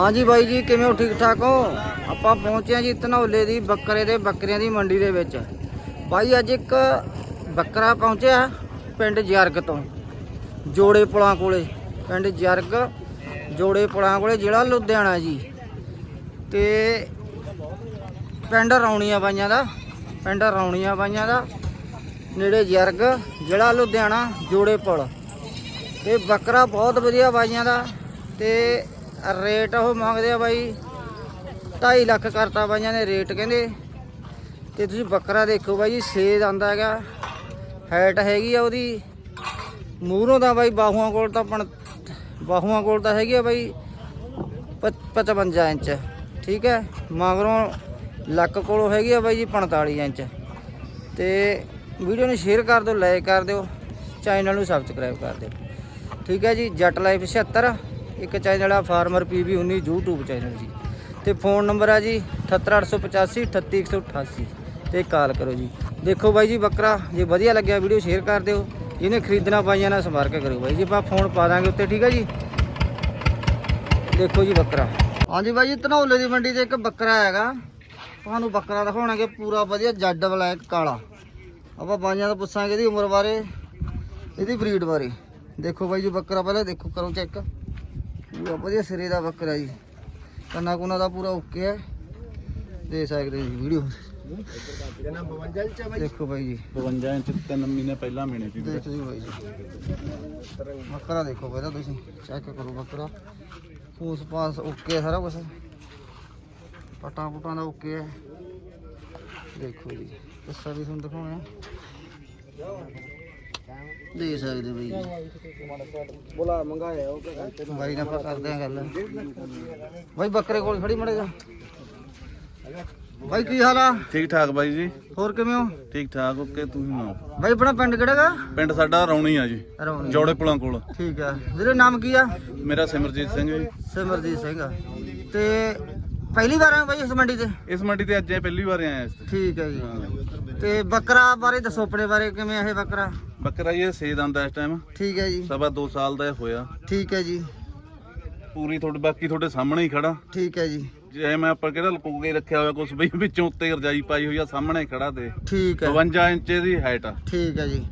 ਹਾਂਜੀ ਬਾਈ ਜੀ, ਕਿਵੇਂ ਹੋ? ਠੀਕ ਠਾਕ ਹੋ? ਆਪਾਂ ਪਹੁੰਚੇ ਹਾਂ ਜੀ ਧਨੌਲੇ ਦੀ ਬੱਕਰੇ ਦੇ ਬੱਕਰੀਆਂ ਦੀ ਮੰਡੀ ਦੇ ਵਿੱਚ। ਬਾਈ, ਅੱਜ ਇੱਕ ਬੱਕਰਾ ਪਹੁੰਚਿਆ ਪਿੰਡ ਜਰਗ ਤੋਂ, ਜੋੜੇ ਪੁਲਾਂ ਕੋਲੇ, ਪਿੰਡ ਜਰਗ ਜੋੜੇ ਪੁਲਾਂ ਕੋਲੇ, ਜ਼ਿਲ੍ਹਾ ਲੁਧਿਆਣਾ ਜੀ। ਤੇ ਪਿੰਡ ਰੌਣੀਆਂ ਬਾਈਆਂ ਦਾ, ਪਿੰਡ ਰੌਣੀਆਂ ਬਾਈਆਂ ਦਾ, ਨੇੜੇ ਜਰਗ, ਜ਼ਿਲ੍ਹਾ ਲੁਧਿਆਣਾ, ਜੋੜੇ ਪੁਲ। ਤੇ ਬੱਕਰਾ ਬਹੁਤ ਵਧੀਆ ਬਾਈਆਂ ਦਾ ਤੇ ਰੇਟ ਉਹ ਮੰਗਦੇ ਆ ਬਾਈ 2.5 ਲੱਖ ਕਰਤਾ ਬਾਈਆਂ ਨੇ ਰੇਟ ਕਹਿੰਦੇ। ਤੇ ਤੁਸੀਂ ਬੱਕਰਾ ਦੇਖੋ ਬਾਈ ਜੀ ਸੇਜ ਆਂਦਾ ਹੈਗਾ ਹੈਟ ਹੈਗੀ ਆ ਉਹਦੀ। ਮੂਹਰੋਂ ਦਾ ਬਾਈ ਬਾਹੂਆਂ ਕੋਲ ਤਾਂ ਪਣ ਬਾਹੂਆਂ ਕੋਲ ਤਾਂ ਹੈਗੀ ਆ ਬਾਈ ਪਚ- 55 ਇੰਚ, ਠੀਕ ਹੈ? ਮਗਰੋਂ ਲੱਕ ਕੋਲੋਂ ਹੈਗੀ ਆ ਬਾਈ ਜੀ 45 ਇੰਚ। ਤੇ ਵੀਡੀਓ ਨੂੰ ਸ਼ੇਅਰ ਕਰ ਦਿਓ ਲਾਈਕ ਕਰ ਦਿਓ ਚੈਨਲ ਨੂੰ ਸਬਸਕ੍ਰਾਈਬ ਕਰ ਦਿਓ। ਠੀਕ ਹੈ ਜੀ, ਜੱਟ ਲਾਈਫ 76 ਇੱਕ ਚੈਨਲ ਆ, ਫਾਰਮਰ ਪੀਬੀ 19 YouTube ਚੈਨਲ ਜੀ। ਤੇ ਫੋਨ ਨੰਬਰ ਆ ਜੀ 78885 38188 ਤੇ ਕਾਲ ਕਰੋ ਜੀ। ਦੇਖੋ ਬਾਈ ਜੀ, ਬੱਕਰਾ, ਜੇ ਵਧੀਆ ਲੱਗਿਆ ਵੀਡੀਓ ਸ਼ੇਅਰ ਕਰ ਦਿਓ। ਜਿਹਨੇ ਖਰੀਦਣਾ, ਪਾਈਆਂ ਨਾਲ ਸੰਪਰਕ ਕਰੋ ਬਾਈ ਜੀ। ਆਪਾਂ ਫੋਨ ਪਾ ਦਾਂਗੇ ਉੱਤੇ, ਠੀਕ ਹੈ ਜੀ? ਦੇਖੋ ਜੀ, ਬੱਕਰਾ। ਹਾਂਜੀ ਬਾਈ ਜੀ, ਧਨੌਲੇ ਦੀ ਮੰਡੀ ਤੇ ਇੱਕ ਬੱਕਰਾ ਹੈਗਾ। ਤੁਹਾਨੂੰ ਬੱਕਰਾ ਦਿਖਾਉਣਾਗੇ, ਪੂਰਾ ਵਧੀਆ ਜੱਡ ਬਲੈਕ, ਕਾਲਾ। ਆਪਾਂ ਬਾਈਆਂ ਤੋਂ ਪੁੱਛਾਂਗੇ ਇਹਦੀ ਉਮਰ ਬਾਰੇ, ਇਹਦੀ ਬਰੀਡ ਬਾਰੇ। ਦੇਖੋ ਬਾਈ ਜੀ, ਬੱਕਰਾ ਪਹਿਲਾਂ ਦੇਖੋ, ਕਰੋ ਚੈੱਕ। ਪੂਰਾ ਵਧੀਆ ਸਿਰੇ ਦਾ ਬੱਕਰਾ ਜੀ। ਕੰਨਾ ਕੁਨਾ ਦਾ ਪੂਰਾ ਓਕੇ ਹੈ। ਦੇ ਸਕਦੇ ਜੀ ਵੀਡੀਓ ਦੇਖੋ ਬਾਈ ਜੀ। 52 ਇੰਚ ਤਿੰਨ ਮਹੀਨੇ ਪਹਿਲਾਂ ਮਿਲੇ ਸੀ ਦੇਖ ਜੀ ਬਾਈ ਜੀ। ਬੱਕਰਾ ਦੇਖੋ ਪਹਿਲਾਂ ਤੁਸੀਂ। ਚੈੱਕ ਕਰੋ ਬੱਕਰਾ। ਪੂਸ ਪਾਸ ਓਕੇ ਹੈ ਸਾਰਾ ਕੁਝ ਪਟਾ ਪੁਟਾਂ ਦਾ ਓਕੇ ਹੈ। ਦੇਖੋ ਜੀ। ਕਿੱਸਾ ਵੀ ਤੁਹਾਨੂੰ ਦਿਖਾਉਣਾ। ਦੇ ਸਕਦੇ ਬਈ ਬੋਲਾ ਮੰਗਾਇਆ ਉਹ ਬਾਈ ਨਾਲ ਆਪਾਂ ਕਰਦੇ ਆ ਗੱਲ। ਬਾਈ ਬੱਕਰੇ ਕੋਲ ਖੜੀ ਮੜੇ ਜਾ। ਬਾਈ ਕੀ ਹਾਲ ਆ? ਠੀਕ ਠਾਕ ਬਾਈ ਜੀ। ਹੋਰ ਕਿਵੇਂ ਹੋ? ਠੀਕ ਠਾਕ ਓਕੇ ਤੁਸੀਂ ਸੁਣਾਓ? ਬਾਈ ਆਪਣਾ ਪਿੰਡ ਕਿਹੜਾਗਾ ਪਿੰਡ ਸਾਡਾ ਰੌਣੀ ਆ ਜੀ। ਰੌਣੀ। ਜੋੜੇ ਪੁਲਾਂ ਕੋਲ। ਠੀਕ ਆ। ਵੀਰੇ ਨਾਮ ਕੀ ਆ? ਮੇਰਾ ਸਿਮਰਜੀਤ ਸਿੰਘ ਜੀ। ਸਿਮਰਜੀਤ ਸਿੰਘ ਤੇ ਪਹਿਲੀ ਵਾਰ ਆ ਬਾਈ ਇਸ ਮੰਡੀ ਤੇ? ਇਸ ਮੰਡੀ ਤੇ ਅੱਜ ਪਹਿਲੀ ਵਾਰ ਆਇਆ ਇਸ ਤੇ। ਠੀਕ ਹੈ ਜੀ। ਤੇ ਬੱਕਰਾ ਬਾਰੇ ਦੱਸੋ ਆਪਣੇ ਬਾਰੇ ਕਿਵੇਂ ਆ ਇਹ ਬੱਕਰਾ? ਬੱਕਰਾ ਜੀ ਇਹ ਸੇਦ ਆਂਦਾ ਇਸ ਟਾਈਮ ਠੀਕ ਹੈ ਜੀ। ਸਵਾ 2 ਸਾਲ ਦਾ ਇਹ ਹੋਇਆ। ਠੀਕ ਹੈ ਜੀ। ਪੂਰੀ ਤੁਹਾਡੇ ਬਾਕੀ ਤੁਹਾਡੇ ਸਾਹਮਣੇ ਹੀ ਖੜਾ। ਠੀਕ ਹੈ ਜੀ। ਜੇ ਮੈਂ ਆਪਾਂ ਕਿਹੜਾ ਲੁਕੋ ਕੇ ਰੱਖਿਆ ਹੋਇਆ ਕੁਛ ਬਈ ਵਿੱਚੋਂ ਉੱਤੇ ਰਜਾਈ ਪਾਈ ਹੋਈ ਆ ਸਾਹਮਣੇ ਖੜਾ ਤੇ ਠੀਕ ਹੈ। 52 ਇੰਚ ਦੀ ਹਾਈਟ ਆ। ਠੀਕ ਹੈ ਜੀ।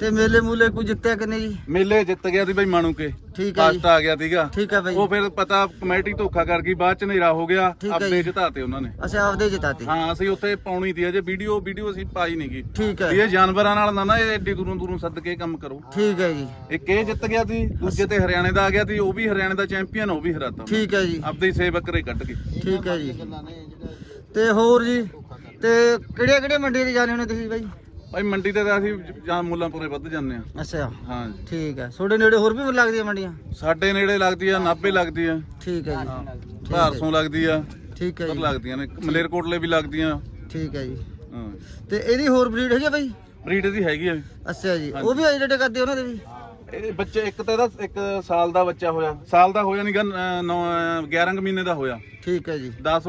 ਤੇ ਮੇਲੇ ਮੂਲੇ ਕੋਈ ਜਿੱਤਿਆ ਕਿੰਨੇ ਜੀ? ਮੇਲੇ ਜਿੱਤ ਗਿਆ ਸੀ ਬਈ ਮਾਣੂ ਕੇ। ਠੀਕ ਹੈ ਜੀ। ਫਸਟ ਆ ਗਿਆ ਸੀਗਾ। ਠੀਕ ਹੈ ਬਾਈ। ਉਹ ਫਿਰ ਪਤਾ ਕਮੇਟੀ ਧੋਖਾ ਕਰ ਗਈ ਬਾਅਦ ਚ ਹਨੇਰਾ ਹੋ ਗਿਆ ਠੀਕ ਹੈ ਆਪੇ ਜੀ। ਜਿਤਾਤੇ ਉਹਨਾਂ ਨੇ। ਅੱਛਾ ਆਪਦੇ ਜਿਤਾਤੇ। ਹਾਂ ਅਸੀਂ ਉੱਥੇ ਪਾਉਣੀ ਦੀ ਅਜੇ ਵੀਡੀਓ ਵੀਡੀਓ ਅਸੀਂ ਪਾਈ ਨਹੀਂ ਗਈ। ਠੀਕ ਵੀ ਹੈ ਇਹ ਜਾਨਵਰਾਂ ਨਾਲ ਨਾ ਨਾ ਇਹ ਐਡੀ ਦੂਰੋਂ ਦੂਰੋਂ ਸੱਦ ਕੇ ਕੰਮ ਕਰੋ। ਠੀਕ ਹੈ ਜੀ। ਇੱਕ ਇਹ ਜਿੱਤ ਗਿਆ ਸੀ ਦੂਜੇ ਤੇ ਹਰਿਆਣੇ ਦਾ ਆ ਗਿਆ ਸੀ ਉਹ ਵੀ ਹਰਿਆਣੇ ਦਾ ਚੈਂਪੀਅਨ ਉਹ ਵੀ ਹਰਾਤਾ ਠੀਕ ਹੈ ਜੀ। ਆਪਦੇ ਹੀ ਸੇ ਬੱਕਰੇ ਕੱਢ ਕੇ। ਠੀਕ ਹੈ ਜੀ। ਤੇ ਹੋਰ ਜੀ ਤੇ ਕਿਹੜੀਆਂ ਕਿਹੜੀਆਂ ਮੰਡੀ ਤੇ ਜਾਣੇ ਹੋਣੇ ਤੁਸੀਂ ਬਾਈ? ਭਾਈ ਮੰਡੀ ਤੇ ਤਾਂ ਅਸੀਂ ਜਾਂ ਮੁੱਲਾਂਪੁਰੇ ਵੱਧ ਜਾਂਦੇ ਆ ਅੱਛਾ। ਹਾਂ ਠੀਕ ਹੈ। ਤੁਹਾਡੇ ਨੇੜੇ ਹੋਰ ਵੀ ਲੱਗਦੀਆਂ ਮੰਡੀਆਂ? ਸਾਡੇ ਨੇੜੇ ਲੱਗਦੀ ਆ ਨਾਭੇ ਲੱਗਦੀ ਆ। ਠੀਕ ਹੈ ਜੀ। ਭਾਰਸੋਂ ਲੱਗਦੀ ਆ। ਠੀਕ ਹੈ ਪਰ ਜੀ। ਲੱਗਦੀਆਂ ਨੇ। ਮਲੇਰਕੋਟਲੇ ਵੀ ਲੱਗਦੀਆਂ। ਠੀਕ ਹੈ ਜੀ। ਹਾਂ। ਤੇ ਇਹਦੀ ਹੋਰ ਬਰੀਡ ਹੈਗੀ ਆ ਬਾਈ? ਬਰੀਡ ਦੀ ਹੈਗੀ ਆ। ਅੱਛਾ ਜੀ। ਉਹ ਵੀ ਆਈ ਕਰਦੇ ਉਹਨਾਂ ਦੇ ਵੀ? ਇਹ ਬੱਚੇ ਇੱਕ ਤਾਂ ਇਹਦਾ ਇੱਕ ਸਾਲ ਦਾ ਬੱਚਾ ਹੋਇਆ। ਸਾਲ ਦਾ ਹੋਇਆ ਨਹੀਂਗਾ 11 ਕੁ ਮਹੀਨੇ ਦਾ ਹੋਇਆ। ਠੀਕ ਹੈ ਜੀ। 10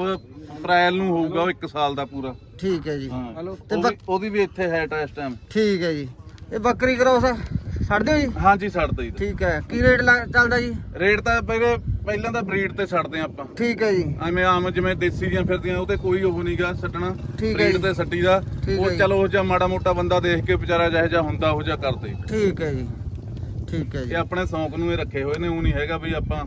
ਅਪ੍ਰੈਲ ਨੂੰ ਹੋਊਗਾ ਉਹ 1 ਸਾਲ ਦਾ ਪੂਰਾ। ਠੀਕ ਹੈ ਜੀ। ਹਾਂ। ਤੇ ਉਹਦੀ- ਉਹਦੀ ਵੀ ਇੱਥੇ ਹੈ ਇਸ ਟਾਈਮ ਠੀਕ ਹੈ ਜੀ। ਇਹ ਬੱਕਰੀ ਕਰੋਸ ਛੱਡ ਦਿਓ ਜੀ? ਹਾਂਜੀ ਛੱਡਦੇ ਜੀ ਠੀਕ ਹੈ। ਕੀ ਰੇਟ ਚੱਲਦਾ ਜੀ? ਰੇਟ ਤਾਂ ਪਹਿਲੇ ਪਹਿਲਾਂ ਤਾਂ ਬਰੀਡ ਤੇ ਛੱਡਦੇ ਆਪਾਂ। ਠੀਕ ਹੈ ਜੀ। ਐਵੇਂ ਆਮ ਜਿਵੇਂ ਦੇਸੀ ਦੀਆਂ ਫਿਰਦੀਆਂ ਉਹ ਤੇ ਕੋਈ ਉਹ ਨਹੀਂਗਾ ਛੱਡਣਾ ਠੀਕ ਹੈ ਬਰੀਡ ਜੀ। ਤੇ ਛੱਡੀ ਦਾ। ਠੀਕ ਹੈ ਉਹ ਜੀ। ਚਲੋ ਉਹ ਜਿਹਾ ਮਾੜਾ ਮੋਟਾ ਬੰਦਾ ਦੇਖ ਕੇ ਵਿਚਾਰਾ ਜਿਹੋ ਜਿਹਾ ਹੁੰਦਾ ਉਹ ਜਿਹਾ ਕਰਦੇ। ਠੀਕ ਹੈ ਜੀ। ਠੀਕ ਹੈ ਇਹ ਜੀ। ਆਪਣੇ ਸ਼ੌਂਕ ਨੂੰ ਇਹ ਰੱਖੇ ਹੋਏ ਨੇ ਉਹ ਨਹੀਂ ਹੈਗਾ ਵੀ ਆਪਾਂ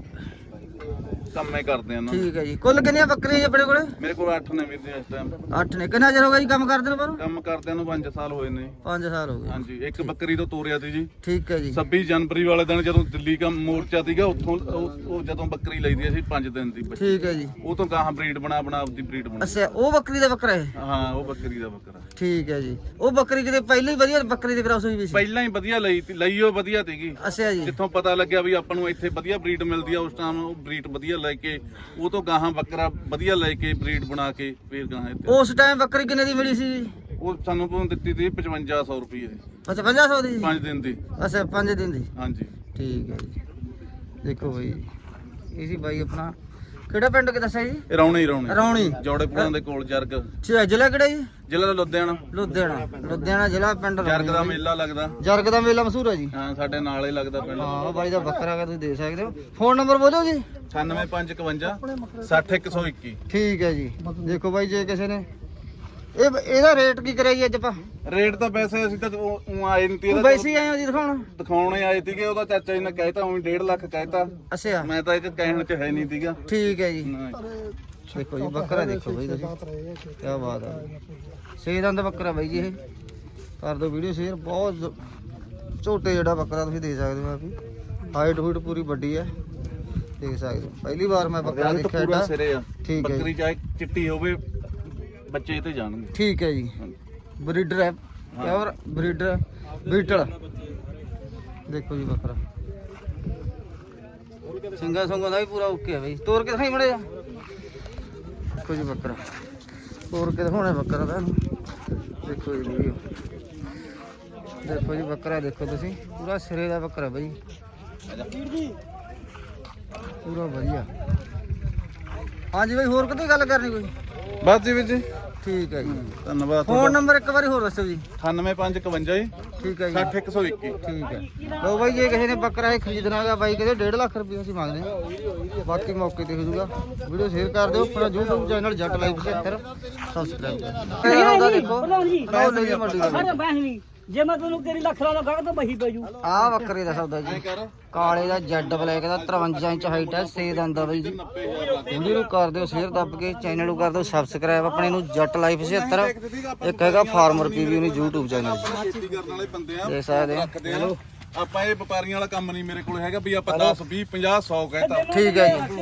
ਕੰਮੇ ਕਰਦੇ ਆ ਨਾ। ਠੀਕ ਹੈ ਜੀ। ਕੁੱਲ ਕਿੰਨੀਆਂ ਬੱਕਰੀਆਂ ਜੀ ਆਪਣੇ ਕੋਲੇ? ਮੇਰੇ ਕੋਲ 8 ਨੇ ਵੀਰ ਜੀ ਇਸ ਟਾਈਮ 8 ਨੇ। ਕਿੰਨਾ ਚਿਰ ਹੋ ਗਿਆ ਜੀ ਕੰਮ ਕਰਦੇ ਨੂੰ ਪਰ ਕੰਮ ਕਰਦਿਆਂ ਨੂੰ 5 ਸਾਲ ਹੋਏ ਨੇ। 5 ਸਾਲ ਹੋ ਗਏ। ਹਾਂਜੀ ਇੱਕ ਬੱਕਰੀ ਤੋਂ ਤੋਰਿਆ ਸੀ ਜੀ। ਠੀਕ ਹੈ ਜੀ। 26 ਜਨਵਰੀ ਵਾਲੇ ਦਿਨ ਜਦੋਂ ਦਿੱਲੀ ਦਾ ਮੋਰਚਾ ਸੀਗਾ ਉੱਥੋਂ ਉਹ ਉਹ ਜਦੋਂ ਬੱਕਰੀ ਲਈਦੀ ਸੀ 5 ਦਿਨ ਦੀ ਬੱਚੀ। ਠੀਕ ਹੈ ਜੀ। ਉਹ ਤੋਂ ਗਾਹਾਂ ਬਰੀਡ ਬਣਾ ਬਣਾ ਆਪਦੀ ਬਰੀਡ ਬਣਾ। ਅੱਛਾ ਉਹ ਬੱਕਰੀ ਦਾ ਬੱਕਰਾ ਹੈ ਹਾਂ ਉਹ ਬੱਕਰੀ ਦਾ ਬੱਕਰਾ। ਠੀਕ ਹੈ ਜੀ। ਉਹ ਬੱਕਰੀ ਕਿਤੇ ਪਹਿਲਾਂ ਹੀ ਵਧੀਆ ਬੱਕਰੀ ਦੀ ਕਰਾਸ ਹੋਈ ਵੀ ਸੀ ਪਹਿਲਾਂ ਹੀ ਵਧੀਆ ਲਈ ਤੀ ਲਈ ਉਹ ਵਧੀਆ ਸੀਗੀ। ਅੱਛਾ ਜੀ। ਜਿੱਥੋਂ ਪਤਾ ਲੱਗਿਆ ਵੀ ਆਪਾਂ ਨੂੰ ਇੱਥੇ ਵਧੀਆ ਬਰੀਡ ਮਿਲਦੀ ਆ ਉਸ ਟਾਈਮ ਉਹ ਬਰੀਡ ਵਧੀਆ ਲੈ ਕੇ ਉਹ ਤੋਂ ਗਾਹਾਂ ਬੱਕਰਾ ਵਧੀਆ ਲੈ ਕੇ ਬਰੀਡ ਬਣਾ ਕੇ ਫੇਰ ਗਾਹਾਂ ਇੱਥੇ ਉਸ ਟਾਈਮ ਬੱਕਰੀ ਕਿੰਨੇ ਦੀ ਮਿਲੀ ਸੀ? ਉਹ ਸਾਨੂੰ ਤੋਂ ਦਿੱਤੀ ਸੀ 5500 ਰੁਪਏ ਦੀ ਅੱਛਾ 500 ਦੀ? ਜੀ 5 ਦਿਨ ਦੀ। ਅੱਛਾ 5 ਦਿਨ ਦੀ। ਹਾਂਜੀ। ਠੀਕ ਹੈ ਜੀ। ਦੇਖੋ ਬਈ ਇਹ ਸੀ ਬਾਈ ਆਪਣਾ ਕਿਹੜਾ ਪਿੰਡ ਕਿ ਦੱਸਿਆ ਜੀ? ਰੌਣੀ ਰੌਣੀ। ਰੌਣੀ। ਜੋੜੇਪੁਰਾਂ ਦੇ ਕੋਲ ਜਰਗ। ਅੱਛਾ ਜ਼ਿਲ੍ਹਾ ਕਿਹੜਾ ਜੀ? ਜ਼ਿਲ੍ਹਾ ਲੁਧਿਆਣਾ। ਲੁਧਿਆਣਾ। ਲੁਧਿਆਣਾ ਜ਼ਿਲ੍ਹਾ ਪਿੰਡ ਜਰਗ। ਦਾ ਮੇਲਾ ਲੱਗਦਾ। ਜਰਗ ਦਾ ਮੇਲਾ ਮਸ਼ਹੂਰ ਹੈ ਜੀ? ਹਾਂ ਸਾਡੇ ਨਾਲ ਹੀ ਲੱਗਦਾ ਪਿੰਡ। ਹਾਂ ਬਾਈ ਦਾ ਬੱਕਰਾ ਹੈਗਾ ਤੁਸੀਂ ਦੇ ਸਕਦੇ ਹੋ। ਫੋਨ ਨੰਬਰ ਬੋਲੋ ਜੀ। 98551 60121 ਠੀਕ ਹੈ ਜੀ। ਦੇਖੋ ਬਾਈ ਜੇ ਕਿਸੇ ਨੇ ਇਹ ਇਹਦਾ ਰੇਟ ਕੀ ਕਰਿਆ ਜੀ ਅੱਜ ਆਪਾਂ? ਰੇਟ ਤਾਂ ਵੈਸੇ ਅਸੀਂ ਤਾਂ ਉਹ ਆਏ ਨਹੀਂ ਤੀ ਵੈਸੇ ਹੀ ਆਏ ਹੋ ਜੀ ਦਿਖਾਉਣ? ਦਿਖਾਉਣੇ ਆਏ ਸੀਗੇ ਉਹਦਾ ਚਾਚਾ ਜੀ ਨੇ ਕਹਿਤਾ ਉਹੀ 1.5 ਲੱਖ ਕਹਿਤਾ ਅੱਛਾ। ਮੈਂ ਤਾਂ 'ਚ ਕਹਿਣ ਚ ਹੈ ਨਹੀਂ ਸੀਗਾ। ਠੀਕ ਹੈ ਜੀ। ਦੇਖੋ ਜੀ ਬੱਕਰਾ ਦੇਖੋ ਬਾਈ ਤੁਸੀਂ। ਕੀ ਬਾਤ ਹੈ ਛੇ ਦੰਦ ਬੱਕਰਾ ਬਾਈ ਜੀ ਇਹ। ਕਰ ਦਿਓ ਵੀਡੀਓ ਸ਼ੇਅਰ ਬਹੁਤ ਝੋਟੇ ਜਿਹੜਾ ਬੱਕਰਾ ਤੁਸੀਂ ਦੇਖ ਸਕਦੇ ਹੋ ਆਪੀ ਹਾਈਟ ਹੂਟ ਪੂਰੀ ਵੱਡੀ ਹੈ। ਦੇਖ ਸਕਦੇ ਹੋ। ਪਹਿਲੀ ਵਾਰ ਮੈਂ ਬੱਕਰਾ ਦੇਖਿਆ ਠੀਕ ਹੈ। ਬੱਕਰੀ ਚਾਹੇ ਚਿੱਟੀ ਹੋਵੇ ਬੱਚੇ ਤੇ ਜਾਣਗੇ। ਠੀਕ ਹੈ ਜੀ। ਬਰੀਡਰ ਹੈ। Pure breeder Beetal. ਦੇਖੋ ਜੀ ਬੱਕਰਾ ਸਿੰਗਾ ਸੰਗਾ ਦਾ ਵੀ ਪੂਰਾ ਓਕੇ ਹੈ ਬਈ। ਤੋਰ ਕੇ ਦਿਖਾਈ ਮੜੇ ਜਾ ਦੇਖੋ ਜੀ ਬੱਕਰਾ ਤੋਰ ਕੇ ਦਿਖਾਉਣਾ ਬੱਕਰਾ ਦਾ ਦੇਖੋ ਜੀ ਵੀਡੀਓ। ਦੇਖੋ ਜੀ ਬੱਕਰਾ ਦੇਖੋ ਤੁਸੀਂ। ਪੂਰਾ ਸਿਰੇ ਦਾ ਬੱਕਰਾ ਬਈ। ਪੂਰਾ ਵਧੀਆ। ਹਾਂਜੀ ਬਈ ਹੋਰ ਕਿਤੇ ਗੱਲ ਕਰਨੀ ਕੋਈ? ਬਸ ਜੀ ਵੀਰ ਜੀ। ਠੀਕ ਹੈ ਜੀ। ਧੰਨਵਾਦ ਫੋਨ ਨੰਬਰ ਇੱਕ ਵਾਰੀ ਹੋਰ ਦੱਸੋ ਜੀ। 98551 ਜੀ। ਠੀਕ ਹੈ ਜੀ। 60121 ਠੀਕ ਹੈ। ਲੋ ਬਾਈ ਜੇ ਕਿਸੇ ਨੇ ਬੱਕਰਾ ਇਹ ਖਰੀਦਣਾ ਹੈਗਾ ਬਾਈ ਕਹਿੰਦੇ 1.5 ਲੱਖ ਰੁਪਏ ਅਸੀਂ ਮੰਗਦੇ ਹਾਂ। ਬਾਕੀ ਮੌਕੇ ਤੇ ਹੋ ਜਾਊਗਾ। ਵੀਡੀਓ ਸ਼ੇਅਰ ਕਰ ਦਿਓ। ਆਪਣਾ YouTube channel Jatt live 76 subscribe ਕਰ ਦੇਖੋ। ਬਣਾਉਣੀ। ਦੀ ਮੰਡੀ ਦਾ ਜੇ ਮੈਂ ਤੈਨੂੰ ਤੇਰੀ ਲੱਖ ਲਾ ਗਾਹ ਤਾਂ ਬਹੀ ਪੈ ਜੂ। ਆਹ ਬੱਕਰੇ ਦਾ ਸੌਦਾ ਜੀ। ਕਾਲੇ ਦਾ ਜੈਡ ਬਲੈਕ ਦਾ 53 ਇੰਚ ਹਾਈਟ ਹੈ ਸੇ ਦੰਦ ਬਾਈ ਜੀ। ਵੀਡੀਓ ਨੂੰ ਕਰ ਦਿਓ ਸ਼ੇਅਰ ਦੱਬ ਕੇ ਚੈਨਲ ਨੂੰ ਕਰ ਦਿਓ ਸਬਸਕ੍ਰਾਈਬ ਆਪਣੇ ਨੂੰ ਜੱਟ ਲਾਈਫ 76 ਇੱਕ ਹੈਗਾ ਫਾਰਮਰ ਪੀਵੀ ਨੂੰ YouTube ਚੈਨਲ ਆ ਦੇਖ ਸਕਦੇ ਹੋ। ਰੱਖਦੇ ਆ ਆਪਾਂ ਇਹ ਵਪਾਰੀਆਂ ਵਾਲਾ ਕੰਮ ਨਹੀਂ ਮੇਰੇ ਕੋਲ ਹੈਗਾ ਵੀ ਆਪਾਂ 10 20 50 100 ਕਹਿਤਾ ਠੀਕ ਹੈ ਜੀ।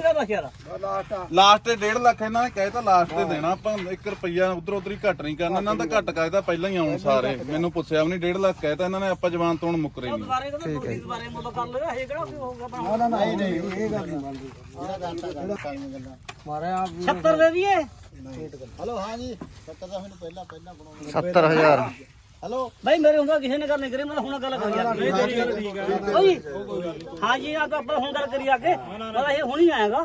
ਲਾਸਟ ਤੇ 1.5 ਲੱਖ ਇਹਨਾਂ ਨੇ ਕਹਿਤਾ ਲਾਸਟ ਤੇ ਦੇਣਾ। ਆਪਾਂ 1 ਰੁਪਈਆ ਉਧਰ ਉਧਰ ਹੀ ਘੱਟ ਨਹੀਂ ਕਰਨਾ। ਇਹਨਾਂ ਦਾ ਘੱਟ ਕਹਿਤਾ ਪਹਿਲਾਂ ਹੀ ਆਉਣ ਸਾਰੇ। ਮੈਨੂੰ ਪੁੱਛਿਆ ਵੀ ਨਹੀਂ 1.5 ਲੱਖ ਕਹਿਤਾ ਇਹਨਾਂ ਨੇ ਆਪਾਂ ਜਵਾਨ ਤੋਂ ਹੁਣ ਮੁੱਕਰੇ ਨਹੀਂ। ਕਹਿੰਦਾ ਤੁਹਾਡੀ ਦੁਬਾਰੇ ਮੁੱਲ ਕਰ ਲਿਆ ਇਹ ਕਿਹੜਾ ਕੋਈ ਹੋਊਗਾ ਬਣਾ ਨਹੀਂ ਨਹੀਂ ਇਹ ਗੱਲ ਨਹੀਂ। ਮਾਰੇ ਆਪ 70 ਦੇ ਦਈਏ 70000 ਭਾਈ ਮੇਰੇ ਹੁੰਦਾ ਕਿਸੇ ਨੇ ਗੱਲ ਨਹੀਂ ਕਰੀ ਮੈਂ ਹੁਣ ਗੱਲ ਕਰ ਯਾਰ ਓਏ ਹਾਂ ਜੀ ਆ ਤਾਂ ਆਪਾਂ ਹੁਣ ਗੱਲ ਕਰੀ ਆ ਕੇ ਪਰ ਇਹ ਹੁਣ ਹੀ ਆਏਗਾ।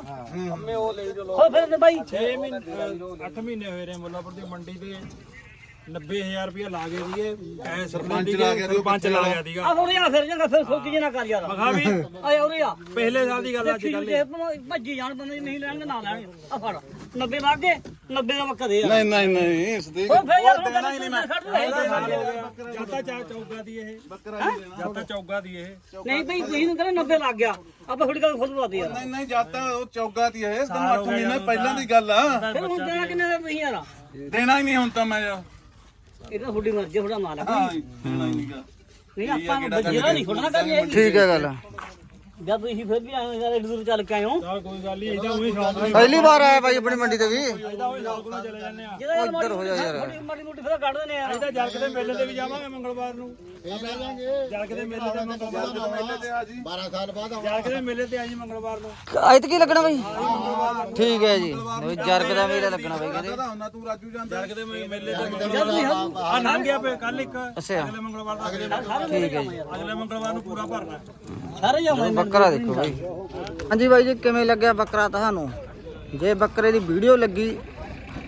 ਹਮੇ ਉਹ ਲੈ ਚਲੋ ਫਿਰ ਤੇ ਭਾਈ 6 ਮਹੀਨੇ 8 ਮਹੀਨੇ ਹੋਏ ਨੇ ਮੁੱਲਾਪੁਰ ਦੀ ਮੰਡੀ ਤੇ। 90000 ਰੁਪਏ ਲਾ ਗਏ ਦੀਏ। ਐ ਸਰਪੰਚ ਲਾ ਗਿਆ ਉਹ ਸਰਪੰਚ ਲਾ ਗਿਆ ਦੀਗਾ। ਆ ਉਰੇ ਆ ਫਿਰ ਜਾਂਗਾ ਫਿਰ ਸੋਚ ਜੇ ਨਾ ਕਰ ਯਾਰ। ਮਖਾ ਵੀ ਆ ਉਰੇ ਆ। ਪਹਿਲੇ ਸਾਲ ਦੀ ਗੱਲ ਅੱਜ ਦੇਖੀ ਕੱਲ ਜੇ ਭੱਜੀ ਜਾਣ ਬੰਦੇ ਨਹੀਂ ਲੈਣਗੇ ਨਾ ਲੈਣਗੇ। ਆ ਫੜ 90 ਲੱਗ ਗਏ। 90 ਦਾ ਮੱਕਾ ਦੇ ਯਾਰ ਨਹੀਂ ਨਹੀਂ ਨਹੀਂ ਸਦੀਕ ਉਹ ਫਿਰ ਯਾਰ ਦੇਣਾ ਹੀ ਨਹੀਂ ਮੈਂ। ਛੱਡ ਦੇ। ਜਾਤਾ ਚਾ ਚੌਗਾ ਦੀ ਇਹ। ਬੱਕਰਾ ਹੀ ਦੇਣਾ। ਜਾਤਾ ਚੌਗਾ ਦੀ ਇਹ। ਨਹੀਂ ਭਾਈ ਤੁਸੀਂ ਨੂੰ ਕਹਿੰਦੇ 90 ਲੱਗ ਗਿਆ। ਆਪਾਂ ਥੋੜੀ ਗੱਲ ਖੁਦ ਬਾਤ ਯਾਰ। ਨਹੀਂ ਨਹੀਂ ਜਾਤਾ ਉਹ ਚੌਗਾ ਦੀ ਹੈ ਤੈਨੂੰ 8 ਮਹੀਨੇ ਪਹਿਲਾਂ ਦੀ ਗੱਲ ਆ। ਫਿਰ ਹੁਣ ਦੇਣਾ ਕਿੰਨੇ ਦਾ ਤੁਸੀਂ ਯਾਰ? ਦੇਣਾ ਹੀ ਨਹੀਂ ਹੁਣ ਤਾਂ ਮੈਂ। ਯਾਰ। ਇਹ ਤਾਂ ਤੁਹਾਡੀ ਮਰਜ਼ੀ ਥੋੜਾ ਮਾਲ ਹੈ ਹਾਂ ਦੇਣਾ ਹੀ ਨਹੀਂਗਾ ਨਹੀਂ ਆਪਾਂ ਨੂੰ ਬੱਜੀਰਾ ਨਹੀਂ ਛੋੜਨਾ ਕਰੀਏ। ਠੀਕ ਹੈ ਗੱਲ। ਜਦ ਤੁਸੀਂ ਫਿਰ ਵੀ ਆਏ ਹੋ ਯਾਰ ਦੂਰ ਚੱਲ ਕੇ ਆਏ ਹੋ। ਚਲ ਕੋਈ ਗੱਲ ਨਹੀਂ ਇਹਦਾ ਉਹੀ ਸ਼ੌਂਕ ਨਾਲ ਪਹਿਲੀ ਵਾਰ ਆਇਆ ਬਾਈ ਆਪਣੀ ਮੰਡੀ ਤੇ ਵੀ। ਇਹਦਾ ਉਹੀ ਸ਼ੌਂਕ ਨਾਲ ਚਲੇ ਜਾਂਦੇ ਆ। ਇੱਧਰ ਹੋ ਜਾ ਯਾਰ। ਮਾੜੀ ਮਾੜੀ ਮੋਟੀ ਫਿਰ ਕੱਢ ਦਿੰਦੇ ਆ। ਇਹਦਾ ਜਰਗ ਦੇ ਮੇਲੇ ਤੇ ਵੀ ਜਾਵਾਂਗੇ ਮੰਗਲਵਾਰ ਨੂੰ। ਜਰਗ ਦੇ ਮੇਲੇ ਤੇ ਮੰਗਲਵਾਰ ਨੂੰ। ਮੇਲੇ ਤੇ ਆ ਜੀ। ਜਰਗ ਦੇ ਮੇਲੇ ਤੇ ਆ ਜੀ ਮੰਗਲਵਾਰ ਨੂੰ। ਐਤ ਕੀ ਲੱਗਣਾ ਬਾਈ? ਠੀਕ ਹੈ ਜੀ। ਜਰਗ ਦਾ ਮੇਲਾ ਲੱਗਣਾ ਬਾਈ ਕਹਿੰਦੇ। ਹੁੰਦਾ ਤੂੰ ਰਾਜੂ ਜਾਂਦਾ। ਜਰਗ ਦੇ ਮੇਲੇ ਤੇ ਆ ਲੰਘ ਗਿਆ ਪਏ ਕੱਲ ਇੱਕ। ਅਗਲੇ ਮੰਗਲਵਾਰ ਦਾ ਅਗਲੇ ਠੀਕ ਹੈ ਜੀ। ਅਗਲੇ ਮੰਗਲਵਾਰ ਨੂੰ ਪੂਰਾ ਭਰਨਾ। ਸਾਰੇ ਜਾਵਾਂ ਬੱਕਰਾ ਦੇਖੋ ਬਾਈ। ਹਾਂਜੀ ਬਾਈ ਜੀ, ਕਿਵੇਂ ਲੱਗਿਆ ਬੱਕਰਾ ਤੁਹਾਨੂੰ? ਜੇ ਬੱਕਰੇ ਦੀ ਵੀਡੀਓ ਲੱਗੀ,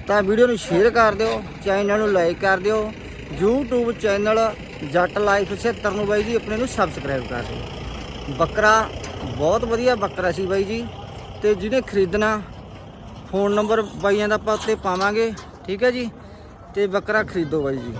ਤਾਂ ਵੀਡੀਓ ਨੂੰ ਸ਼ੇਅਰ ਕਰ ਦਿਓ, ਚੈਨਲ ਨੂੰ ਲਾਈਕ ਕਰ ਦਿਓ, YouTube ਚੈਨਲ ਜੱਟ ਲਾਈਫ 76 ਨੂੰ ਬਾਈ ਜੀ, ਆਪਣੇ ਨੂੰ ਸਬਸਕ੍ਰਾਈਬ ਕਰ ਦਿਓ। ਬੱਕਰਾ ਬਹੁਤ ਵਧੀਆ ਬੱਕਰਾ ਸੀ ਬਾਈ ਜੀ, ਤੇ ਜਿਹਨੇ ਖਰੀਦਣਾ ਫੋਨ ਨੰਬਰ ਬਾਈਆਂ ਦਾ ਆਪਾਂ ਉੱਤੇ ਪਾਵਾਂਗੇ, ਠੀਕ ਹੈ ਜੀ? ਤੇ ਬੱਕਰਾ ਖਰੀਦੋ ਬਾਈ ਜੀ।